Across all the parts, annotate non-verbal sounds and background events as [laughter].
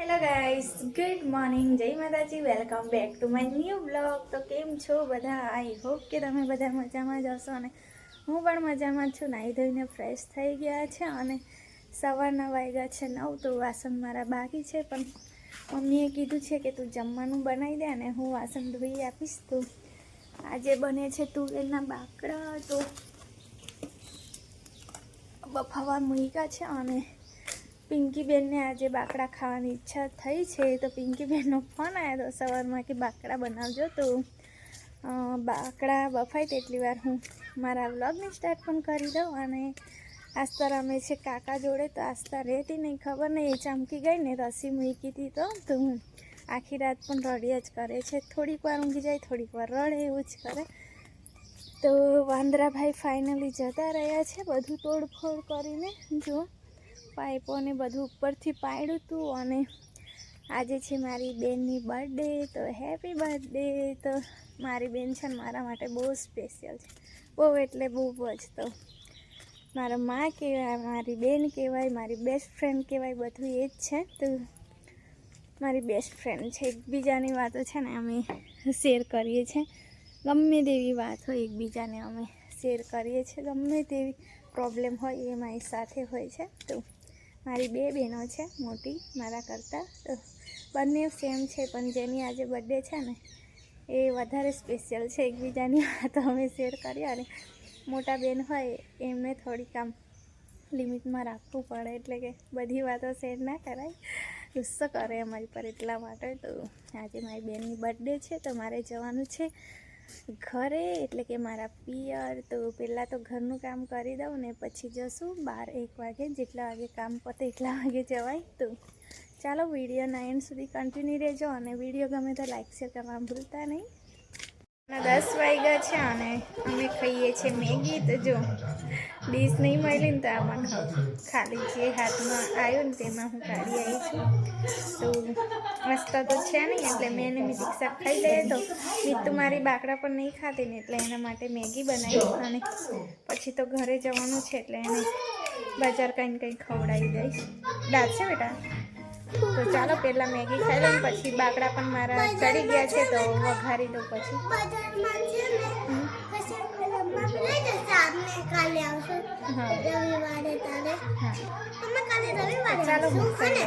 Hello guys good morning જય માતાજી. Welcome back to my new blog તો કેમ છો બધા? આઈ હોપ કે તમે બધા મજામાં જ હશો અને હું પણ મજામાં છું. નાહી ધોઈને ફ્રેશ થઈ ગયા છે અને સવારના વાગ્યા છે. નવ તો વાસણ મારા બાકી છે, પણ મમ્મીએ કીધું છે કે તું જમવાનું બનાવી દે અને હું વાસણ ધોઈ આપીશ. તું આજે બને છે તુવેરના બાકડા. તો બફાવા મૂક્યા છે અને પિંકીબેનને આજે બાકડા ખાવાની ઈચ્છા થઈ છે તો પિંકીબેનનો ફોન આવ્યો હતો સવારમાં કે બાકડા બનાવજો તો બાકડા બફાય તેટલી વાર હું મારા વ્લોગને સ્ટાર્ટ પણ કરી દઉં અને આસ્તા રમે છે કાકા જોડે તો આસ્તા રહેતી નહીં ખબર નહીં. એ ચમકી ગઈ ને રસી મૂકી હતી તો તો હું આખી રાત પણ રડ્યા જ કરે છે. થોડીક વાર ઊંઘી જાય, થોડીક વાર રડે એવું જ કરે. તો વાંદરાભાઈ ફાઇનલી જતા રહ્યા છે, બધું તોડફોડ કરીને. જો પાઇપોને બધું ઉપરથી પાડ્યું હતું અને આજે છે મારી બેનની બર્થડે, તો હેપી બર્થડે. તો મારી બેન છે મારા માટે બહુ સ્પેશિયલ છે. બહુ એટલે બહુ જ તો. મારા મા કહેવાય, મારી બેન કહેવાય, મારી બેસ્ટ ફ્રેન્ડ કહેવાય, બધું એ જ છે. તો મારી બેસ્ટ ફ્રેન્ડ છે. એકબીજાની વાતો છે ને અમે શેર કરીએ છીએ. ગમે તેવી વાત હોય એકબીજાને અમે શેર કરીએ છીએ. ગમે તેવી પ્રોબ્લેમ હોય એ મારી સાથે હોય છે. તો મારી બે બહેનો છે, મોટી, મારા કરતાં. તો બંને સેમ છે, પણ જેની આજે બર્થડે છે ને, એ વધારે સ્પેશિયલ છે એકબીજાની વાતો અમે શેર કરીએ અને મોટા બેન હોય, એમને થોડીક આમ લિમિટમાં રાખવું પડે, એટલે કે બધી વાતો શેર ના કરાય. ગુસ્સો કરે અમારી પર એટલા માટે તો આજે મારી બેનની બર્થડે છે, તો મારે જવાનું છે. ઘરે, એટલે કે મારા પિયર, તો પહેલાં તો ઘરનું કામ કરી દઉં ને પછી જશું. બાર એક વાગે, જેટલા વાગે કામ પતે એટલા વાગે જવાય તો. ચાલો વિડીયોના એન્ડ સુધી કન્ટિન્યુ રહેજો અને વીડિયો ગમે તો લાઈક શેર કરવા ભૂલતા નહીં. દસ વાગ્યા છે અને અમે ખાઈએ છીએ મેગી. તો જો ડીશ નહીં મળી ને તો આમાં ખાઉં ખાલી જે હાથમાં આવ્યો ને તેમાં હું કાઢી આવી છું. તો રસ્તા તો છે નહીં, એટલે મેં એને મીઠી શાક ખાઈ લઈએ તો મીઠું મારી બાકડા પણ નહીં ખાતી ને એટલે એના માટે મેગી બનાવી અને પછી તો ઘરે જવાનું છે એટલે એને બજાર કંઈ કંઈ ખવડાવી દઈશ. દાદ છે બેટા? તો ચાલો પહેલાં મેગી ખાઈ લઉં પછી બાકડા પણ મારા ચડી ગયા છે તો વઘારી દઉં પછી. હા. તમે કાલે રવિવારે ચાલો આવશો ને?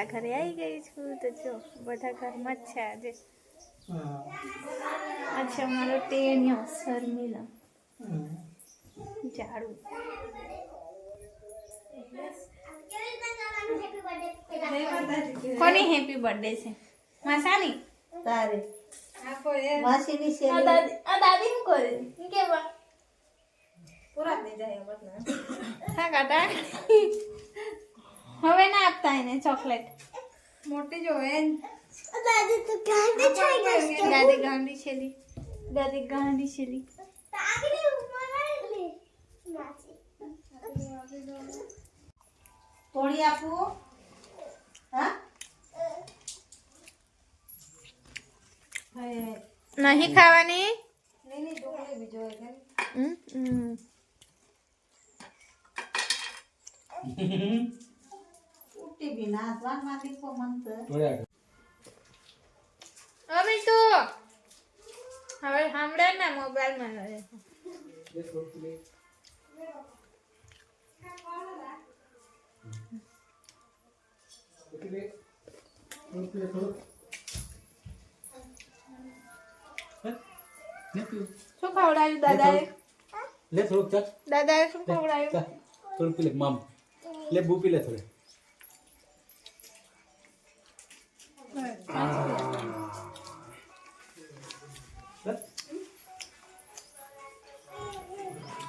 લઉં હું મારા ઘરે આવી ગઈ છું તો જો બધા ઘરમાં જ છે આજે અચ્છા મારો ટેણિયો શર્મિલા ઝાડુ કોની હેપી બર્થડે છે માસાની તારે માસીની આ શેરી દાદી આ દાદી શું કરે? શું કેવા? હા કાકા. હવે ના આપતા એને ચોકલેટ. મોટી જો હે દાદી તો ગાંડી છે દાદી ગાંડી છેલી દાદી ગાંડી છેલી થોડી આપું હા. નહીં ખાવાની? નહીં નહીં ઢોકળી બીજો હોય કેમ? હમ, હમ. ઉઠી બી ના શ્વાનમાં દીપો મન તો હવે રહે શું ખવડાવ્યું દાદાએ? લે થોડુંક ચાલ. દાદાએ શું ચાલ ખવડાવ્યું? થોડુંક પી લે મામ. લે બુ પી લે થોડે.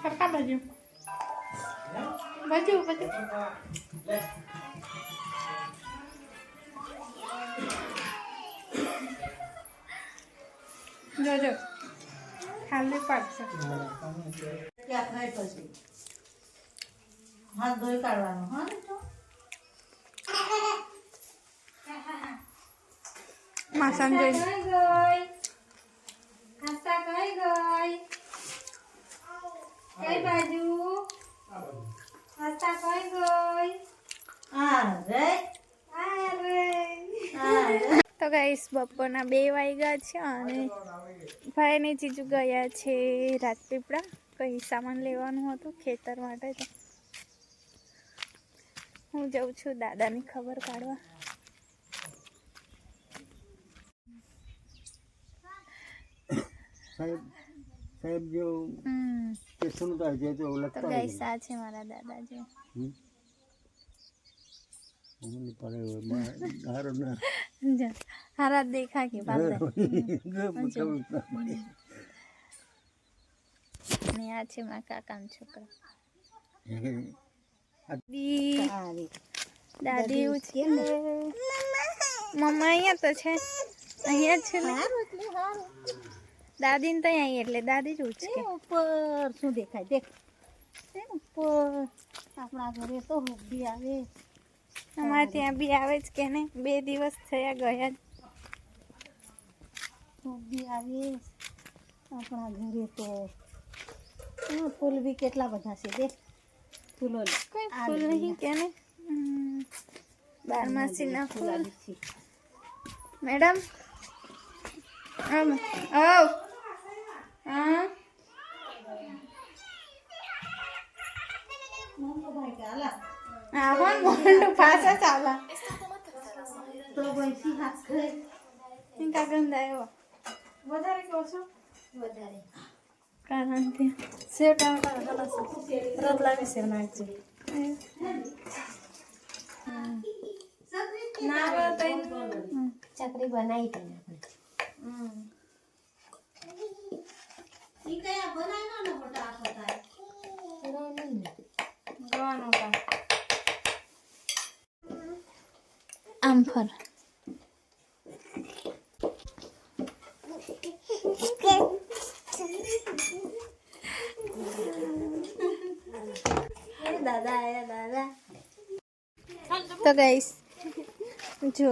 પપ્પા બાજુ બાજુ. બાજુ જોજો ખાલી પડશે. હાથ ધોઈ કાઢવાનો હા ને તો માસન જોઈ કઈ તો ગાઈસ બપોરના બે વાગ્યા છે અને ભાઈને જીજુ ગયા છે રાજપીપળા. કંઈ સામાન લેવાનું હતું ખેતર માટે તો. હું જઉં છું દાદાની ખબર કાઢવા. સાહેબ સાહેબ જો હમ. [laughs] તે સુનતા છે તો તો લગતા ગાઈસ આ છે મારા દાદાજી. મને પડે હારો ના. જો, હારા દેખા કે બાદ ને આ છે મારા કાકાના છોકરા. દી. દાદી એવું છે મમ્મા અહીંયા તો છે. અહીંયા જ છે ને? દાદી ને ત્યાં એટલે દાદી જ ઉચકે. ઉપર શું દેખાય? દેખ. ઉપર આપણા ઘરે તો હોબી આવે. અમારે ત્યાં બી આવે જ કે ને બે દિવસ થયા ગયા. હોબી આવે. આપણા ઘરે તો ફૂલ બી કેટલા બધા છે દેખ. ફૂલો. કોઈ ફૂલ નહીં કે ને. બારમાસીના ફૂલ. મેડમ? આમ. આવ. હા મમ્મી ભાઈ કે આલા આ હોન મોંડું પાછા ચાલા તો બેસી હાથ કરે ઇનકા ગંદા એવો વધારે કહો છો કારણ કે સેવ ટામેટા કલાસ રબલાની સેવ નાખજો ચકરી બનાવી તને ઈ કયા બનાવ્યો ને મોટા આખો ગવાનું કા આમ ફર દાદા આયા દાદા તો ગાઈસ જો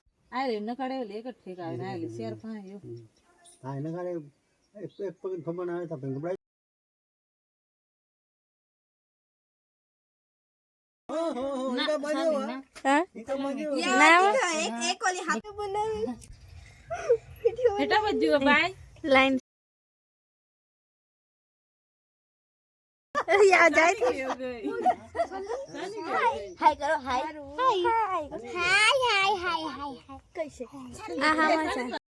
પીવલે ગયેલી આકડ કંકોત્રી આલી હમ આલો જુના રાસ્તે જૂના રાખી આલે ન કડે એક જ ઠેકાવે ને આલે શેર ફાયો હા એના કારણે એક એક પગ ખબર ના આવે તો ભેંગબડાય હા ના હેટા બજ્જુ ભાઈ લાઈન યા જાય તો હાય કરો હાય હાય હાય હાય હાય હાય કઈસે આ હા મચા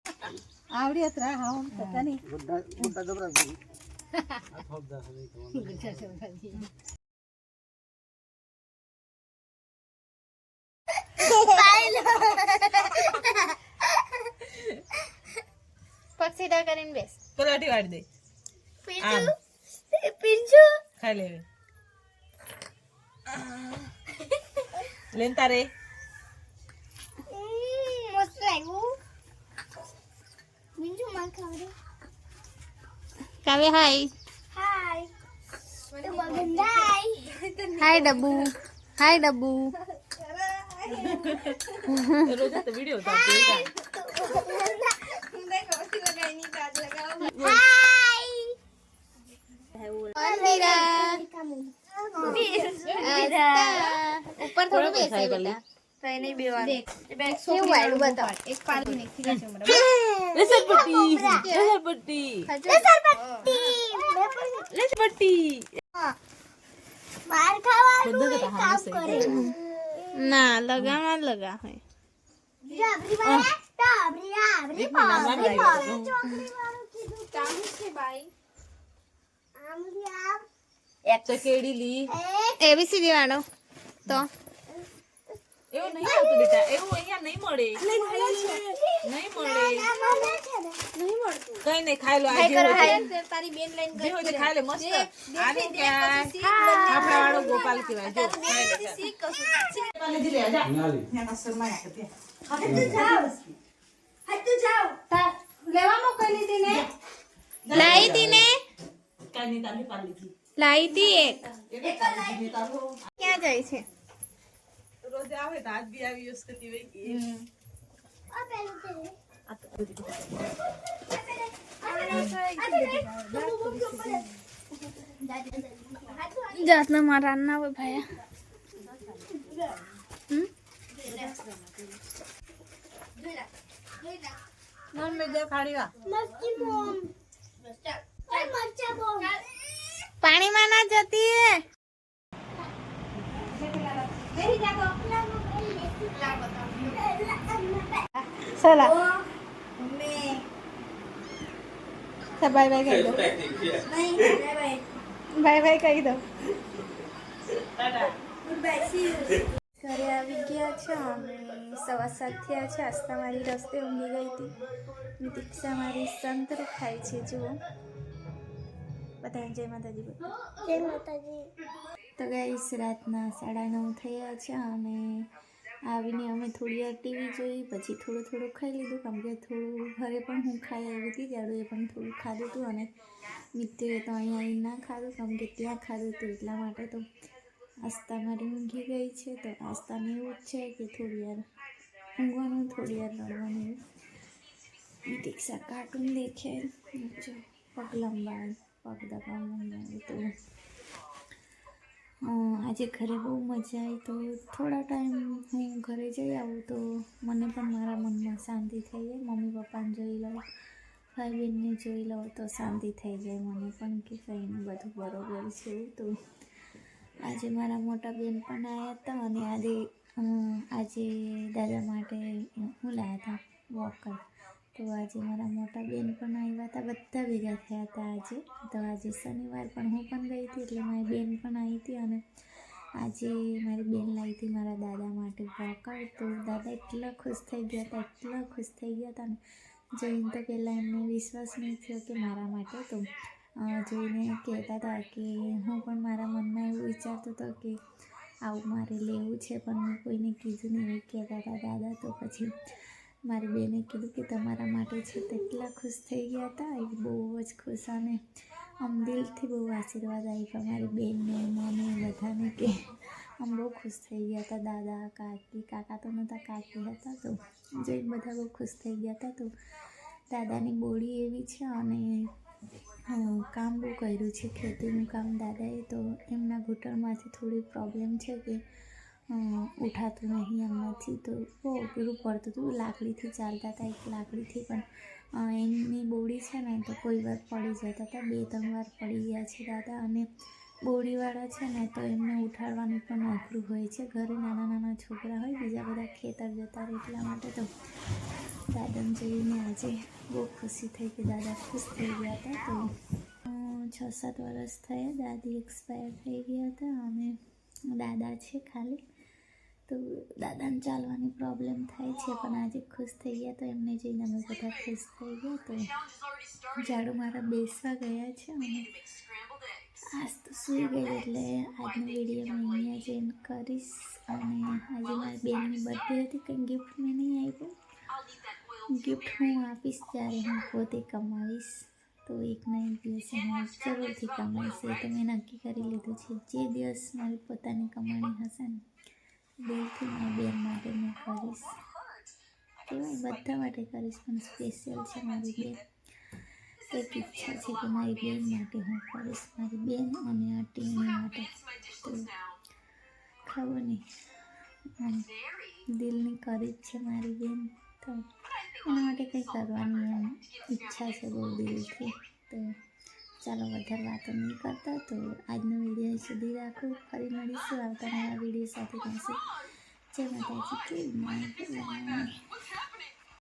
આવડી અતરા હા ઓમ થતા નહીં બધા બધા ગભરા ગઈ પક્ષીડા કરીને બેસ પલાટી વાળી દે પિંજુ પિંજુ ખાઈ લે લેન તારે મસ્ત લાગ્યું પિંજુ માં ખાવડે કાવે હાય હાય તો બગંડાઈ હાય ડબ્બુ હાય ડબ્બુ રોજ તો વિડિયો ઉતારતી હોય કાં. ઉપર થોડું બેસે બેટા તો એને બેવાનું કેવું વાળું બતાવ એક પાડી ને લસણપટ્ટી લસણપટ્ટી લસણપટ્ટી માર ખાવાનું બધું તો હાલ છે ના લગામાં લગા હોય ડાબરી મારે ડાબરી ડાબરી ચાલુ છે બાઈ આમલી આમ એક તો કેડી લી. એબીસીડી વાળો. તો. એવું નહીં આવતું બેટા એવું અહીંયા નહીં મળે. નહીં મળે. કઈ નહીં ખાઈ લો આ જે હોય તે. તારી બેન લઈને જે હોય ખાઈ લે મસ્ત. આપણા વાળો ગોપાલ કહેવાય જો. ના લે. લેવા મોકલી હતી ને લાઈ હતી ને કાંઈ નહીં તાલી પાડી લીધી. લાઈ હતી એક એને પાડી દીધી તારો. ક્યાં જાય છે રોજ આવે તો આજ બી આવી યુઝ કરતી હોય કે આ પેલું છે આ તો બધી જાતના મારા ના હોય ભાઈ હમ? મમ્મી દેખાડી વા મસ્તી બોમ ઓય મરચા બોમ પાણીમાં ના જતી હે? બાય બાય કહી દો. બાય બાય કહી દો. ઘરે આવી ગયા છે અમે. સવા સાત થયા છે. આસ્તા મારી રસ્તે ઊંઘી ગઈ હતી. દીક્ષા મારી સંતર ખાય છે જુઓ. બધા જય માતાજી. જય માતાજી. તો ગાઈસ રાતના સાડા નવ થયા છે અને આવીને અમે થોડી વાર ટીવી જોઈ પછી થોડું થોડું ખાઈ લીધું કેમ કે થોડું ઘરે પણ હું ખાઈ આવી હતી ત્યારે એ પણ થોડું ખાધું હતું અને મિત્રે તો અહીંયા આવીને ના ખાધું કેમ કે ત્યાં ખાધું હતું એટલા માટે તો આસ્તા મારી ઊંઘી ગઈ છે. તો આસ્તાને એવું જ છે કે થોડી વાર ઊંઘવાનું થોડી વાર રડવાનું દીક્ષા કાર્ટૂન દેખે જો પગ લંબાય તો આજે ઘરે બહુ મજા આવી તો થોડા ટાઈમ હું ઘરે જઈ આવું તો મને પણ મારા મનમાં શાંતિ થઈ જાય. મમ્મી પપ્પાને જોઈ લઉં ભાઈ બહેનને જોઈ લઉં તો શાંતિ થઈ જાય મને પણ કે કંઈ બધું બરોબર છે તો. આજે મારા મોટા બેન પણ આવ્યા હતા અને આજે આજે દાદા માટે હું લાવ્યા હતા વોકર. તો આજે મારા મોટા બેન પણ આવ્યા હતા, બધા ભેગા થયા હતા આજે. તો આજે શનિવાર પણ હું પણ ગઈ હતી, એટલે મારી બેન પણ આવી હતી અને આજે મારી બેન લાવી હતી મારા દાદા માટે વોકર તો દાદા એટલા ખુશ થઈ ગયા હતા, એટલા ખુશ થઈ ગયા હતા ને. જોઈને તો પહેલાં એમને વિશ્વાસ નહીં થયો કે મારા માટે. તો જોઈને કહેતા હતા કે હું પણ મારા મનમાં એવું વિચારતો હતો કે આવું મારે લેવું છે, પણ મેં કોઈને કીધું નહીં. કહેતા હતા દાદા તો પછી મારી બેને કીધું કે તમારા માટે છે તેટલા ખુશ થઈ ગયા હતા. એ બહુ જ ખુશ અને આમ દિલથી બહુ આશીર્વાદ આપ્યા મારી બેનને મને બધાને કે આમ બહુ ખુશ થઈ ગયા હતા. દાદા, કાકી, કાકા તો નહોતા, કાકી હતા તો જોઈ બધા બહુ ખુશ થઈ ગયા હતા તો દાદાની બોડી એવી છે અને કામ બહુ કર્યું છે. ખેતીનું કામ દાદાએ તો એમના ઘૂંટણમાંથી થોડી પ્રોબ્લેમ છે કે ઉઠાતું નહીં એમનાથી તો. બહુ પેલું પડતું હતું, લાકડીથી ચાલતા હતા, એક લાકડીથી પણ. એમની બોડી છે ને, તો કોઈ વાર પડી જતા હતા, બે ત્રણ વાર પડી ગયા છે દાદા. અને બોડીવાળા છે ને, તો એમને ઉઠાડવાનું પણ અઘરું હોય છે. ઘરે નાના નાના છોકરા હોય, બીજા બધા ખેતર જતા રહે એટલા માટે તો. દાદાને જોઈને આજે બહુ ખુશી થઈ કે દાદા ખુશ થઈ ગયા હતા તો. છ સાત વર્ષ થયા, દાદી એક્સપાયર થઈ ગયા હતા. અને દાદા છે ખાલી. તો દાદાને ચાલવાની પ્રોબ્લેમ થાય છે, પણ આજે ખુશ થઈ ગયા તો એમને જઈને અમે બધા ખુશ થઈ ગયા તો ઝાડુ મારા બેસવા ગયા છે અને આજ તો સૂઈ ગઈ એટલે આજનો વીડિયો હું અહીંયા જઈને કરીશ અને આજે મારી બેનની બર્થડે હતી, કંઈ ગિફ્ટ મેં નહીં આપ્યું. ગિફ્ટ હું આપીશ ત્યારે હું પોતે કમાવીશ. તો એક ના એક દિવસે હું જરૂરથી કમાઈશ, એ તો મેં નક્કી કરી લીધું છે. જે દિવસ મારી પોતાની કમાણી હશે ને દિલથી મારી બેન માટે હું કરીશ. કહેવાય બધા માટે કરીશ, પણ સ્પેશિયલ છે મારી બેન. એક ઈચ્છા છે કે મારી બેન માટે હું કરીશ. મારી બેન અને આ ટીમ માટે. તો ખબર નહીં. દિલની કરી જ છે મારી બેન. તો એના માટે કંઈ કરવાની ઈચ્છા છે બહુ દિલથી. તો ચાલો વધારે વાતો નહીં કરતા તો આજનો વીડિયો સુધી રાખું. ફરી મળીશું આવતા નવા વીડિયો સાથે મળશું જય માતાજી કે